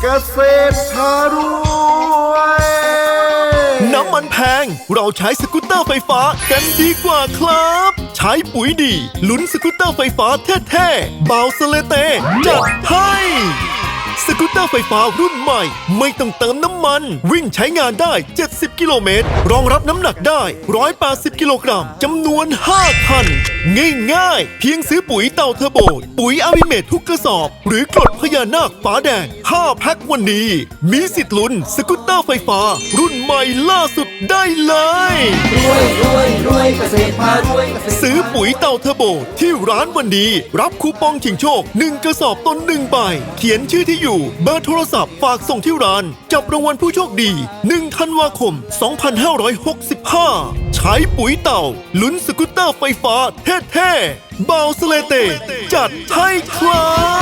เกษตรพารวยน้ำมันแพง เราใช้สกูตเตอร์ไฟฟ้ากันดีกว่าครับ ใช้ปุ๋ยดี ลุ้นสกูตเตอร์ไฟฟ้าแท้ๆเบาสเลเตจัดให้ สกูตเตอร์ไฟฟ้ารุ่นใหม่ ไม่ต้องเติมน้ำมัน วิ่งใช้งานได้ 70 กิโลเมตร รองรับน้ำหนักได้ 180 กิโลกรัมจำนวน 5 คัน ง่ายๆ เพียงซื้อปุ๋ยเต่าเทอร์โบ ปุ๋ยอาวิเมททุกกระสอบ หรือกรดพญานาคฟ้าแดง 5 แพ็ควันนี้ มีสิทธิ์ลุ้นสกูตเตอร์ไฟฟ้า รุ่นใหม่ล่าสุดได้เลยรวยรวยรวยเกษตรพารวยเกษตรซื้อ ปุ๋ยเต่าเทอร์โบที่ร้านวันดี รับคูปองชิงโชค 1 กระสอบต้น1ใบ เขียนชื่อที่อยู่ เบอร์โทรศัพท์ฝากส่งที่ร้าน จับรางวัลผู้โชคดี 1 ธันวาคม 2565 ใช้ปุ๋ยเต่า ลุ้นสกูตเตอร์ไฟฟ้าเท่ๆเบาสเลเตจัดให้ครับ